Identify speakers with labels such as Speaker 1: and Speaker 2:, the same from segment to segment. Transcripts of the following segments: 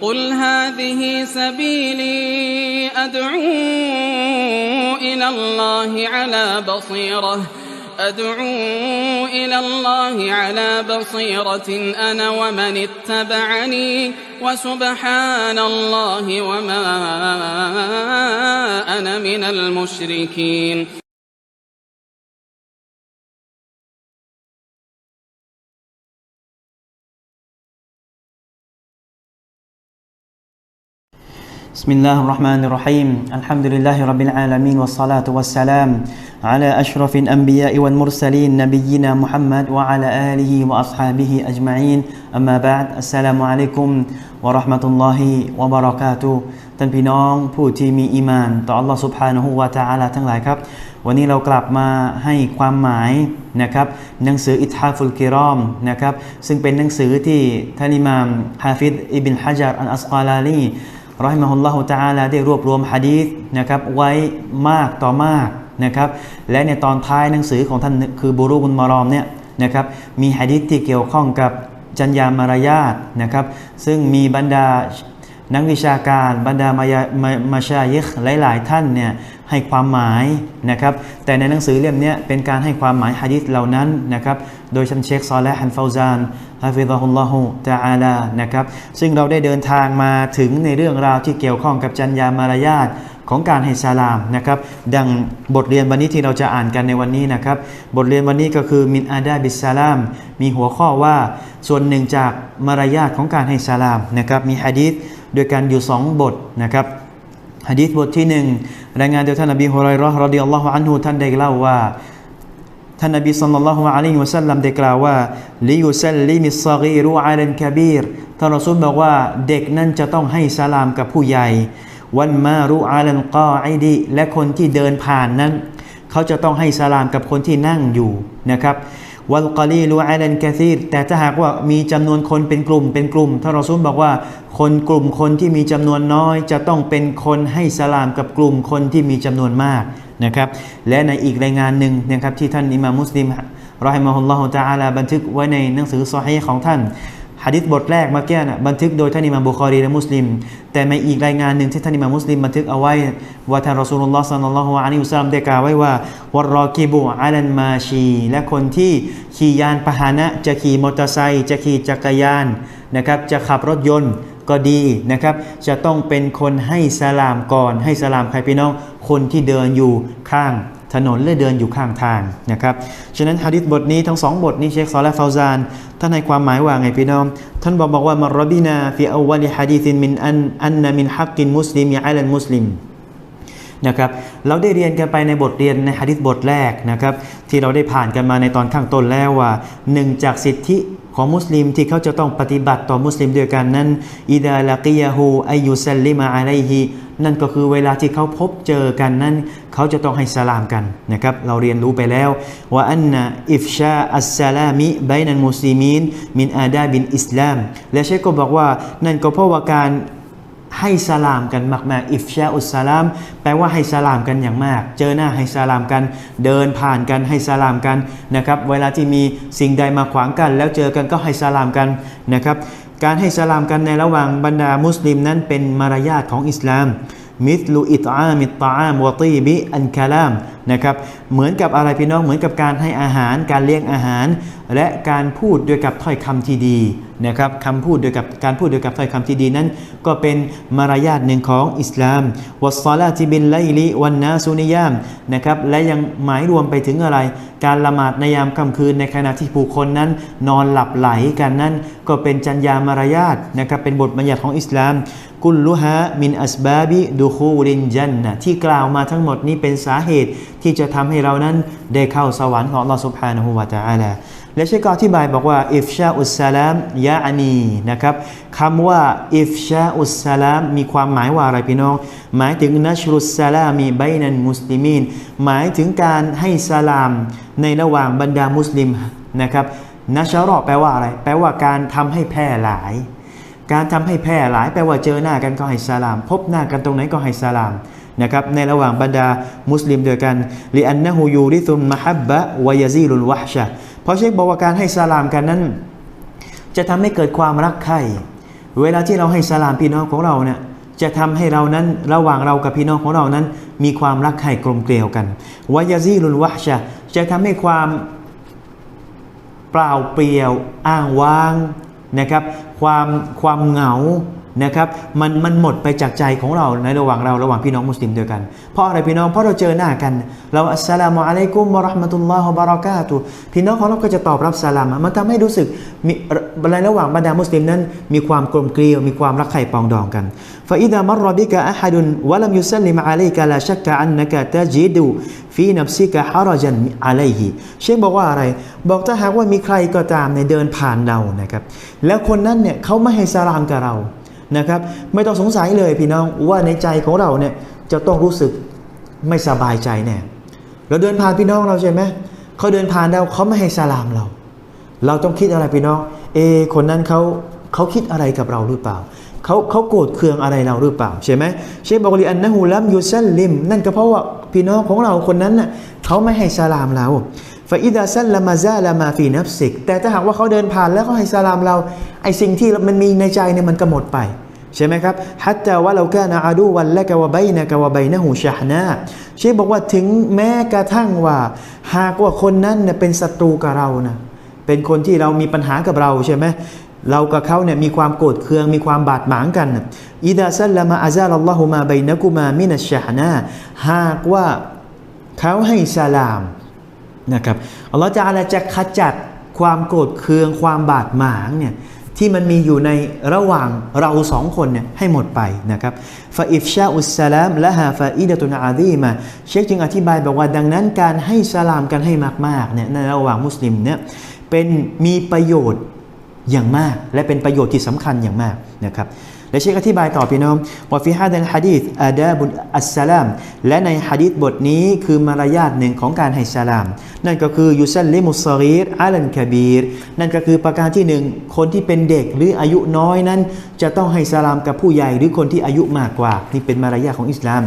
Speaker 1: قل هذه سبيلي أدعو إلى الله على بصيرة أدعو إلى الله على بصيرة أنا ومن اتبعني وسبحان الله وما أنا من المشركين
Speaker 2: بسم الله الرحمن الرحيم الحمد لله رب العالمين والصلاة والسلام على أشرف الأنبياء والمرسلين نبينا محمد وعلى آله وأصحابه أجمعين أما بعد السلام عليكم ورحمة الله وبركاته ท่านพี่น้องผู้ที่มีอีมาน ต่อ Allah سبحانه และ تعالى ทั้งหลายครับ วันนี้เรากลับมาให้ความหมายนะครับหนังสืออิทฮาฟุลกิรอมนะครับซึ่งเป็นหนังสือที่ท่านอิมามฮาฟิดอิบินฮะจัรอันอัสกาลาลี รอฮิมะฮุลลอฮุตาลาได้รวบรวมฮะดีษนะครับไว้มากต่อมากนะครับและในตอนท้ายหนังสือของท่านคือบูรุบุลมารอมเนี่ยนะครับมีฮะดีษที่เกี่ยวข้องกับจัญญามารยาทนะครับซึ่งมีบรรดา นักวิชาการบรรดามายามามาชายิกหลายๆ ท่านเนี่ยให้ความหมายนะครับ แต่ในหนังสือเล่มนี้เป็นการให้ความหมายฮะดีษเหล่านั้นนะครับ โดยชันเชคซอและฮันฟาวซานฮะฟิซะฮุลลอฮุตะอาลานะครับ ซึ่งเราได้เดินทางมาถึงในเรื่องราวที่เกี่ยวข้องกับจัญญามารยาทของการให้ซาลามนะครับ ดังบทเรียนวันนี้ที่เราจะอ่านกันในวันนี้นะครับ บทเรียนวันนี้ก็คือมินอาดาบิสซาลาม มีหัวข้อว่าส่วนหนึ่งจากมารยาทของการให้ซาลามนะครับ มีฮะดีษ โดยการอยู่สองบทนะครับฮะดีษบทที่หนึ่งรายงานโดยท่านนบีฮุไรราะห์รดิยัลลอฮุอันฮุท่านได้เล่าว่าท่านนบีสัลลัลลอฮุอะลัยฮิวะสัลลัมได้กล่าวว่าลิยุซัลลิมิสซากีรุอะลันกะบีรท่านรอซูลบอกว่าเด็กนั้นจะต้องให้สลามกับผู้ใหญ่ วันมารุอาลันกอไอดีและคนที่เดินผ่านนั้น เขาจะต้องให้สลามกับคนที่นั่งอยู่นะครับ วัลกอลีรูอาลันกะซีรแต่ถ้าหากว่ามีจำนวนคนเป็นกลุ่มเป็นกลุ่มท่านรอซูลบอกว่าคนกลุ่มคนที่มีจำนวนน้อย จะต้องเป็นคนให้สลามกับกลุ่มคนที่มีจำนวนมากนะครับ และในอีกรายงานหนึ่งนะครับที่ท่านอิมามมุสลิมรอฮิมะฮุลลอฮฺตะอาลาบันทึกไว้ในหนังสือซอฮีของท่าน ฮะดิษบทแรกเมื่อกี้นะบันทึกโดยท่านอิมามบุคอรีและมุสลิม แต่ในอีกรายงานหนึ่งที่ท่านอิมามมุสลิมบันทึกเอาไว้ว่าท่านรอสูลุลลอฮ์สัลลัลลอฮุอะลัยฮิวซัลลัมได้กล่าวไว้ว่าวรรอกิบุอาลันมาชี และคนที่ขี่ยานพาหนะ จะขี่มอเตอร์ไซค์จะขี่จักรยานนะครับจะขับรถยนต์ก็ดีนะครับจะต้องเป็นคนให้สลามก่อน ให้สลามใครพี่น้องคนที่เดินอยู่ข้าง ถนนและเดินอยู่ข้างทางนะครับ ฉะนั้นฮะดิษบทนี้ทั้งสองบทนี้เชคซอลและฟาวซานท่านให้ความหมายว่าไงพี่น้อง ท่านบอกบอกว่ามารบินาฟิอวัลิฮะดีซินมินอันอันนมินฮักกินมุสลิมยะอัลมุสลิมนะครับเราได้เรียนกันไปในบทเรียนในฮะดิษบทแรกนะครับที่เราได้ผ่านกันมาในตอนข้างต้นแล้วว่าหนึ่งจากสิทธิ ของมุสลิมที่เขาจะต้องปฏิบัติต่อมุสลิมด้วยกันนั้นอิดาลากิยาฮูอายุซัลลิมาอะลัยฮีนั่นก็คือเวลาที่เขาพบเจอกันนั้น เขาจะต้องให้สลามกันนะครับเราเรียนรู้ไปแล้วว่าอันนะอิฟชาอัสสลามิไบนันมุสลิมีนมินอาดาบินอิสลาม และเชคก็บอกว่านั่นก็เพราะว่าการ ให้สลามกันมากๆอิฟชาอุสสลาม แปลว่าให้สลามกันอย่างมาก เจอหน้าให้สลามกัน เดินผ่านกันให้สลามกันนะครับ เวลาที่มีสิ่งใดมาขวางกัน แล้วเจอกันก็ให้สลามกันนะครับ การให้สลามกันในระหว่างบรรดามุสลิมนั้นเป็นมารยาทของอิสลามมิสลูอิตอามิตตาามวตีบิอันคาลามนะครับเหมือนกับอะไรพี่น้องเหมือนกับการให้อาหาร การเลี้ยงอาหาร และการพูดด้วยกับถ้อยคำที่ดี นะครับคำพูดโดยกับการพูดโดยกับถ้อยคำที่ดีนั้น ก็เป็นมารยาทหนึ่งของอิสลามวัสซาลาติบินไลลิวันนาซุนิยามนะครับและยังหมายรวมไปถึงอะไร การละหมาดในยามค่ำคืนในขณะที่ผู้คนนั้น นอนหลับไหลกันนั้น ก็เป็นจัญญามารยาทนะครับเป็นบทบัญญัติของอิสลาม กุลลุฮะมินอัสบาบิดูคูรินจันนะที่กล่าวมาทั้งหมดนี้เป็นสาเหตุที่จะทำให้เรานั้นได้เข้าสวรรค์ของอัลลอฮฺสุบฮานะฮูวาตาอาลา และเชคก็อธิบายบอกว่าอิฟชาอุสซาลามยะอานีนะครับคำว่าอิฟชาอุสซาลามมีความหมายว่าอะไรพี่น้อง หมายถึงนัชรุสซาลามีใบนันมุสลิมีนหมายถึงการให้สลามในระหว่างบรรดามุสลิมนะครับนัชรอแปลว่าอะไร แปลว่าการทำให้แพร่หลาย การทำให้แพร่หลาย แปลว่าเจอหน้ากันก็ให้สลาม พบหน้ากันตรงไหนก็ให้สลามนะครับในระหว่างบรรดามุสลิมด้วยกันลิอันนะฮูยูริซุนมะฮับบะวายซีลุลวะชะ เพราะเชคบอกว่าการให้สลามกันนั้น จะทำให้เกิดความรักใคร่เวลาที่เราให้สลามพี่น้องของเราเนี่ยจะทำให้เรานั้นระหว่างเรากับพี่น้องของเรานั้น มีความรักใคร่กลมเกลียวกันวายาซีลุนวะชะจะทำให้ความเปล่าเปลี่ยวอ้างว้างนะครับ ความความเหงา นะครับมันมันหมดไปจากใจของเราในระหว่างเราระหว่างพี่น้องมุสลิมด้วยกัน เพราะอะไรพี่น้องเพราะเราเจอหน้ากัน เราอัสสลามุอะลัยกุมวะราะห์มะตุลลอฮ์บารอกาตุพี่น้องของเราก็จะตอบรับสลามมันทำให้รู้สึกมีในระหว่างบรรดามุสลิมนั้น มีความกลมเกลียวมีความรักใคร่ปองดองกันฟาอิดามรบิกะอะฮัดุนวะลัมยุซัลลิมอะลัยกะลาชักกะอันนะกะตะจิดูฟีนัฟซิกะฮะรจันอะลัยฮิเชคบอกว่าอะไร บอกถ้าหากว่ามีใครก็ตามในเดินผ่านเรานะครับแล้วคนนั้นเนี่ยเขาไม่ให้สลามกับเรา นะครับ ไม่ต้องสงสัยเลยพี่น้องว่าในใจของเราเนี่ยจะต้องรู้สึกไม่สบายใจแน่เราเดินผ่านพี่น้องเราใช่ไหมเขาเดินผ่านเราเขาไม่ให้สลามเรา เราต้องคิดอะไรพี่น้อง เอ คนนั้นเขาเขาคิดอะไรกับเราหรือเปล่าเขาเขาโกรธเคืองอะไรเราหรือเปล่าใช่ไหมเชฟบอกลีอันนะฮูลัมยูซัลลิมนั่นก็เพราะว่าพี่น้องของเราคนนั้นน่ะเขาไม่ให้สลามเราฟาอิดาซัลลามาซาลามาฟีนับสิกแต่ถ้าหากว่าเขาเดินผ่านแล้วเขาให้สลามเราไอสิ่งที่มันมีในใจเนี่ยมันก็หมดไป ใช่ไหมครับฮัตตาว่าเราแค่นาอาดูวันและกะวะใบนะกะวะใบนะหูชาฮนาเชฟบอกว่าถึงแม้กระทั่งว่า หากว่าคนนั้นเนี่ยเป็นศัตรูกับเรานะเป็นคนที่เรามีปัญหากับเราใช่ไหมเรากับเขาเนี่ยมีความโกรธเคืองมีความบาดหมางกันอิดาซัลละมาอาซาลัลลอฮุมาใบนะกุมามินัชชาฮนาหากว่าเขาให้สลามนะครับอัลลอฮฺจะอะไรจะขจัดความโกรธเคืองความบาดหมางเนี่ย ที่มันมีอยู่ในระหว่างเราสองคนเนี่ยให้หมดไปนะครับฟาอิฟชาอุสสลามและฮาฟาอิดะตุนอาดีมาเชคจึงอธิบายบอกว่าดังนั้นการให้สลามกันให้มากๆเนี่ยในระหว่างมุสลิมเนี่ยเป็นมีประโยชน์อย่างมาก และเป็นประโยชน์ที่สำคัญอย่างมากนะครับ และเชคอธิบายต่อพี่น้องว่าฟิฮาดันฮะดีษอาดาบุนอัสสลาม และในฮะดีษบทนี้คือมารยาทหนึ่งของการให้สลาม นั่นก็คือยุซัลลิมุสซีรอาลันคบีรนั่นก็คือประการที่หนึ่งคนที่เป็นเด็กหรืออายุน้อยนั้น จะต้องให้สลามกับผู้ใหญ่หรือคนที่อายุมากกว่านี่เป็นมารยาทของอิสลาม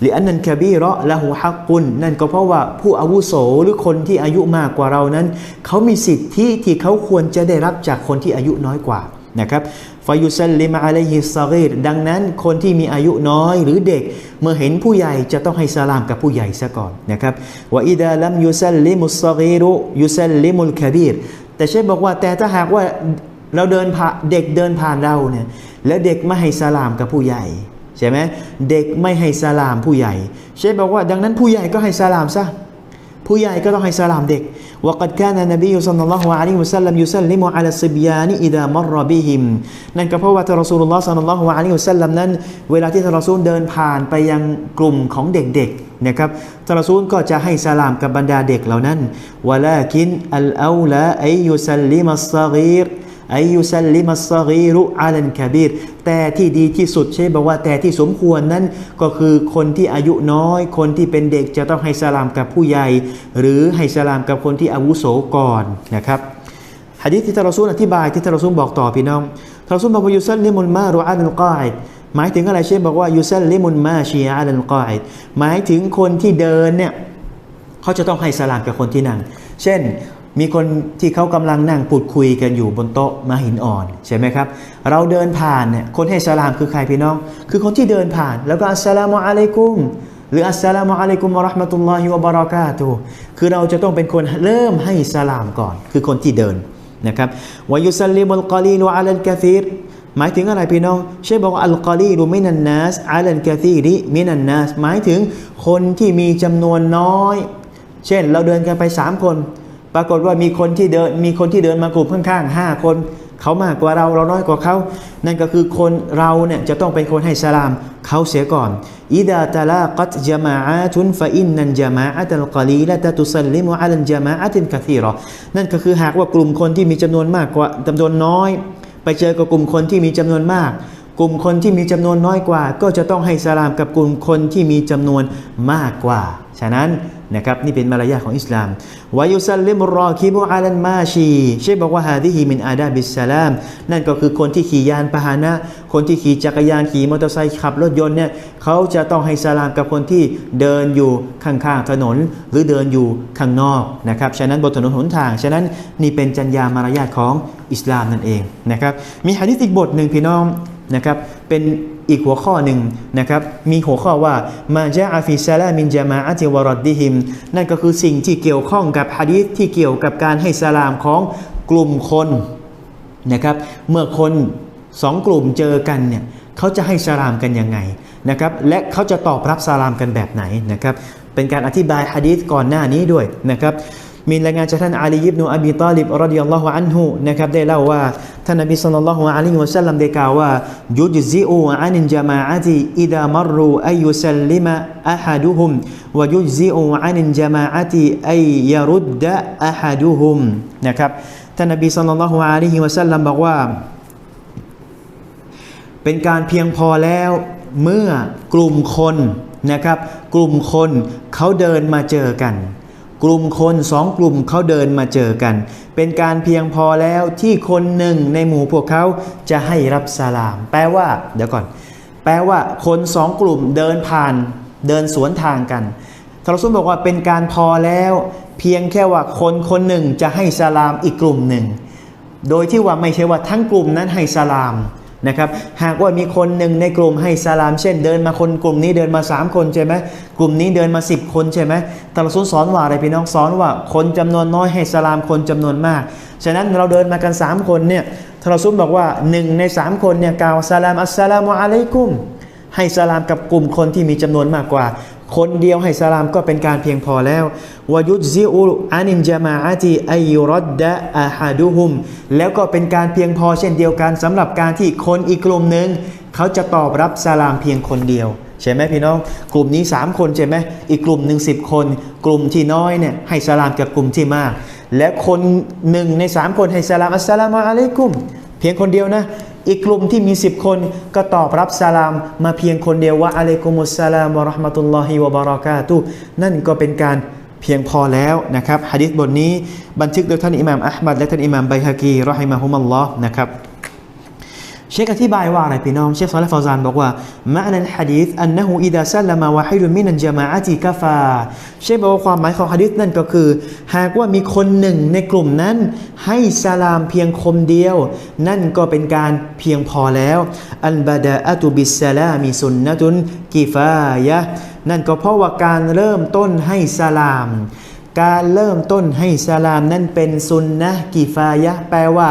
Speaker 2: หรืออันนันคบีเราะละหูฮักกุนนั่นก็เพราะว่าผู้อาวุโสหรือคนที่อายุมากกว่าเรานั้น เขามีสิทธิที่เขาควรจะได้รับจากคนที่อายุน้อยกว่านะครับ ฟายุซัลลิมอะลัยฮิสซากีรดังนั้นคนที่มีอายุน้อยหรือเด็ก เมื่อเห็นผู้ใหญ่จะต้องให้สลามกับผู้ใหญ่ซะก่อนนะครับว่าอิดาลัมยุซัลลิมุสซากีรุยุซัลลิมุลคบีรแต่เชฟบอกว่าแต่ถ้าหากว่าเราเดินผ่านเด็กเดินผ่านเราเนี่ยแล้วเด็กไม่ให้สลามกับผู้ใหญ่ใช่ไหมเด็กไม่ให้สลามผู้ใหญ่ เชฟบอกว่าดังนั้นผู้ใหญ่ก็ให้สลามซะ ผู้ใหญ่ก็ต้องให้สลามเด็กวกัดกานะนบีอุสลลัลลอฮุอะลัยฮิวะสัลลัมยุสัลลิมุอะลัสซิบยานีอิดามรบิฮิมนั่นก็เพราะว่าท่านรอซูลุลลอฮ์สัลลัลลอฮุอะลัยฮิวะสัลลัมนั้น เวลาที่ท่านรอซูลเดินผ่านไปยังกลุ่มของเด็กๆนะครับท่านรอซูลก็จะให้สลามกับบรรดาเด็กเหล่านั้นวะลาคินอัลเอาละไอยุสัลลิมัสซากีร อายุซัลลิมัสซากีรุอาลันคาบีรแต่ที่ดีที่สุดใช่บอกว่าแต่ที่สมควรนั้นก็คือคนที่อายุน้อย คนที่เป็นเด็กจะต้องให้สลามกับผู้ใหญ่ หรือให้สลามกับคนที่อาวุโสก่อนนะครับฮะดีษที่ทารซูลอธิบายที่ทารซูลบอกต่อพี่น้องทารซูลบอกว่ายุซัลลิมุลมารุอาลันกาอิดหมายถึงอะไรเช่นบอกว่ายุซัลลิมุลมาชีอาลันกาอิดหมายถึงคนที่เดินเนี่ยเขาจะต้องให้สลามกับคนที่นั่ง เช่น มีคนที่เขากำลังนั่งพูดคุยกันอยู่บนโต๊ะมาหินอ่อนใช่ไหมครับ เราเดินผ่านเนี่ยคนให้สลามคือใครพี่น้อง คือคนที่เดินผ่าน แล้วก็อัสสลามุอะลัยกุมหรืออัสสลามุอะลัยกุมวะเราะห์มะตุลลอฮิวะบารากาตุคือเราจะต้องเป็นคนเริ่มให้สลามก่อน คือคนที่เดินนะครับวายุซัลลิมุลกอลีลุอะลัลกะซีรหมายถึงอะไรพี่น้องใช่บอกว่าอัลกอลีรุมินันนัสอาลันกะซีริมินันนัสหมายถึงคนที่มีจำนวนน้อย เช่นเราเดินกันไปสามคน ปรากฏว่ามีคนที่เดินมีคนที่เดินมากลุ่มข้างๆห้าคนเขามากกว่าเราเราน้อยกว่าเขานั่นก็คือคนเราเนี่ยจะต้องเป็นคนให้สลามเขาเสียก่อนอิดาตะลากัตจามาอะตุนฟะอินนันจามาอะตัลกอลีละตะตุซัลลิมุอะลันจามาอะตินกะซีรอนั่นก็คือหากว่ากลุ่มคนที่มีจำนวนมากกว่าจำนวนน้อย ไปเจอกับกลุ่มคนที่มีจำนวนมาก กลุ่มคนที่มีจำนวนน้อยกว่า ก็จะต้องให้สลามกับกลุ่มคนที่มีจำนวนมากกว่า ฉะนั้นนะครับนี่เป็นมารยาทของอิสลามวายุซัลลิมุรอคิบุอาลันมาชีเชฟบอกว่าฮาดิฮีมินอาดาบิสสลามนั่นก็คือคนที่ขี่ยานพาหนะ คนที่ขี่จักรยานขี่มอเตอร์ไซค์ขับรถยนต์เนี่ยเขาจะต้องให้สลามกับคนที่เดินอยู่ข้างๆถนน หรือเดินอยู่ข้างนอกนะครับฉะนั้นบนถนนหนทาง ฉะนั้นนี่เป็นจัญญามารยาทของอิสลามนั่นเองนะครับมีหะดีษอีกบทหนึ่งพี่น้องนะครับเป็น อีกหัวข้อหนึ่งนะครับ มีหัวข้อว่ามาจาอาฟิซาลามินจามาอะติวรดดิฮิม นั่นก็คือสิ่งที่เกี่ยวข้องกับหะดีษที่เกี่ยวกับการให้สลามของกลุ่มคนนะครับ เมื่อคนสองกลุ่มเจอกันเนี่ยเขาจะให้สลามกันยังไงนะครับ และเขาจะตอบรับสลามกันแบบไหนนะครับ เป็นการอธิบายหะดีษก่อนหน้านี้ด้วยนะครับ มีรายงานจากท่านอาลียิบนุอบีตาลิบรดิยัลลอฮุอันฮุนะครับได้เล่าว่าท่านนบีศ็อลลัลลอฮุอะลัยฮิวะซัลลัมได้กล่าวว่ายุจซิอูอานินจามาอะติอิดามรูอัยยุซัลลิมะอะฮัดุฮุมวะยุจซิอูอานินจามาอะติอัยยรุดดะอะฮัดุฮุมนะครับท่านนบีศ็อลลัลลอฮุอะลัยฮิวะซัลลัมบอกว่า เป็นการเพียงพอแล้วเมื่อกลุ่มคนนะครับ กลุ่มคนเขาเดินมาเจอกัน กลุ่มคนสองกลุ่มเขาเดินมาเจอกัน เป็นการเพียงพอแล้วที่คนหนึ่งในหมู่พวกเขาจะให้รับสลาม แปลว่า เดี๋ยวก่อน แปลว่าคนสองกลุ่มเดินผ่านเดินสวนทางกันทารซุลบอกว่าเป็นการพอแล้ว เพียงแค่ว่าคนคนหนึ่งจะให้สลามอีกกลุ่มหนึ่ง โดยที่ว่าไม่ใช่ว่าทั้งกลุ่มนั้นให้สลาม นะครับหากว่ามีคนหนึ่งในกลุ่มให้สลาม เช่น เดินมาคนกลุ่มนี้เดินมา 3 คนใช่ไหมกลุ่มนี้เดินมา 10 คนใช่ไหมตารซุนสอนว่าอะไรพี่น้องสอนว่าคนจำนวนน้อยให้สลามคนจำนวนมาก ฉะนั้นเราเดินมากัน 3 คนเนี่ยทารซุนบอกว่า 1 ใน 3 คนเนี่ยกล่าวสลามอัสสลามุอะลัยกุมให้สลามกับกลุ่มคนที่มีจำนวนมากกว่า คนเดียวให้สลามก็เป็นการเพียงพอแล้ววายุซิอุอานินจามาอาติอายุรดะอาฮาดุฮุม แล้วก็เป็นการเพียงพอเช่นเดียวกันสำหรับการที่คนอีกกลุ่มหนึ่งเขาจะตอบรับสลามเพียงคนเดียวใช่ไหมพี่น้อง กลุ่มนี้ 3 คนใช่ไหมอีกกลุ่มหนึ่งสิคน กลุ่มที่น้อยเนี่ยให้สลามกับกลุ่มที่มาก และคนหนึ่งใน 3 คนให้สลามอัสสลามุอะลัยกุม เพียงคนเดียวนะ อีกกลุ่มที่มี 10 คนก็ตอบรับสลามมาเพียงคนเดียวว่าอะลัยกุมุสสลามวะราะห์มะตุลลอฮิวะบารากาตุนั่นก็เป็นการเพียงพอแล้วนะครับฮะดิษบทนี้บันทึกโดยท่านอิหม่ามอัลมัดและท่านอิหม่ามไบฮะกีรอฮิมะฮุมัลลอฮ์นะครับ เชคอธิบายว่าอะไรพี่น้องเชคซอลฟาซานบอกว่ามะนันฮะดีษอันนะฮูอิดาซัลลามะวะฮิดุมินันจามาอะติกะฟาเชคบอกว่าความหมายของฮะดีษนั่นก็คือ หากว่ามีคนหนึ่งในกลุ่มนั้น ให้สลามเพียงคมเดียว นั่นก็เป็นการเพียงพอแล้วอันบาดาอตุบิสสลามีสุนนะตุนกิฟายะนั่นก็เพราะว่าการเริ่มต้นให้สลามการเริ่มต้นให้สลามนั้นเป็นซุนนะกิฟายะแปลว่า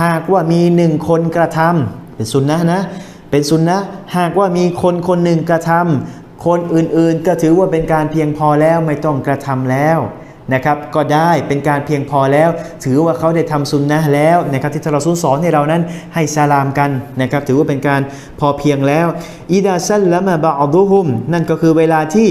Speaker 2: หากว่ามีหนึ่งคนกระทำ เป็นซุนนะนะ เป็นซุนนะหากว่ามีคนคนหนึ่งกระทำคนอื่นๆ ก็ถือว่าเป็นการเพียงพอแล้วไม่ต้องกระทำแล้วนะครับ ก็ได้เป็นการเพียงพอแล้ว ถือว่าเขาได้ทำซุนนะแล้วนะครับที่ทารซุลสอนให้เรานั้นให้สลามกันนะครับ ถือว่าเป็นการพอเพียงแล้วอิดาซัลละมาบะอดุฮุมนั่นก็คือเวลาที่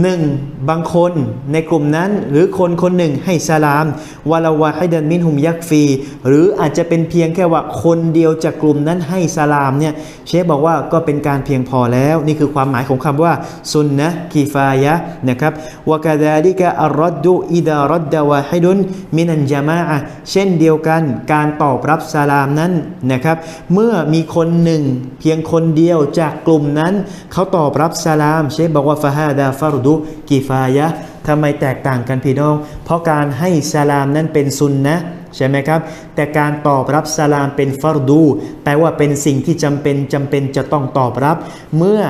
Speaker 2: หนึ่งบางคนในกลุ่มนั้น หรือคนคนหนึ่งให้สลามวะลาวะให้ดันมินหุมยักฟี หรืออาจจะเป็นเพียงแค่ว่าคนเดียวจากกลุ่มนั้นให้สลามเนี่ยเชฟบอกว่าก็เป็นการเพียงพอแล้ว นี่คือความหมายของคำว่าซุนนะกีฟายะนะครับวกาดาลิกะอัรดดุอิดารดดาวะฮิดุนมินันจามาอะเช่นเดียวกันการตอบรับสลามนั้นนะครับเมื่อมีคนหนึ่งเพียงคนเดียวจากกลุ่มนั้น เขาตอบรับสลาม เชฟบอกว่าฟาฮาดาฟารดุกีฟายะทำไมแตกต่างกันพี่น้อง เพราะการให้สลามนั้นเป็นซุนนะใช่ไหมครับ แต่การตอบรับสลามเป็นฟารดู แปลว่าเป็นสิ่งที่จำเป็นจำเป็นจะต้องตอบรับ เมื่อ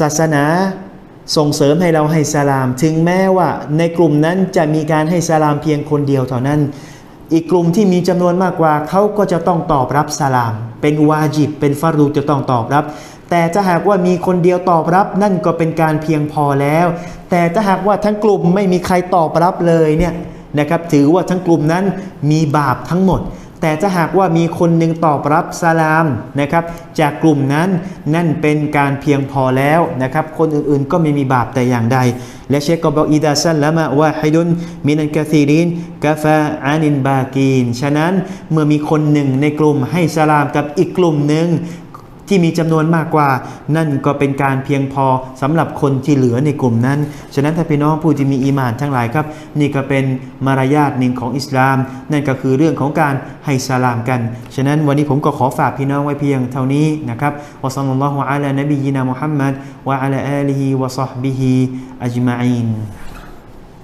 Speaker 2: ศาสนาส่งเสริมให้เราให้สลาม ถึงแม้ว่าในกลุ่มนั้นจะมีการให้สลามเพียงคนเดียวเท่านั้น อีกกลุ่มที่มีจำนวนมากกว่าเขาก็จะต้องตอบรับสลาม เป็นวาจิบเป็นฟารูจะต้องตอบรับ แต่ถ้าหากว่ามีคนเดียวตอบรับนั่นก็เป็นการเพียงพอแล้ว แต่ถ้าหากว่าทั้งกลุ่มไม่มีใครตอบรับเลยเนี่ยนะครับถือว่าทั้งกลุ่มนั้นมีบาปทั้งหมด แต่ถ้าหากว่ามีคนหนึ่งตอบรับสลามนะครับจากกลุ่มนั้นนั่นเป็นการเพียงพอแล้วนะครับคนอื่นๆก็ไม่มีบาปแต่อย่างใด และเชคก็บอกอิดาซัลละมะวะฮิดุนมินันกะซีรินกาฟาอานินบากีน ฉะนั้นเมื่อมีคนหนึ่งในกลุ่มให้สลามกับอีกกลุ่มหนึ่ง ที่มีจำนวนมากกว่า นั่นก็เป็นการเพียงพอสำหรับคนที่เหลือในกลุ่มนั้น ฉะนั้นถ้าพี่น้องผู้ที่มีอีมานทั้งหลายครับ นี่ก็เป็นมารยาทหนึ่งของอิสลาม นั่นก็คือเรื่องของการให้สลามกัน ฉะนั้นวันนี้ผมก็ขอฝากพี่น้องไว้เพียงเท่านี้นะครับวะซัลลัลลอฮุอะลานบียินามุฮัมมัดวะอะลาอาลีฮิวะซอฮบิฮิอัจมาอีน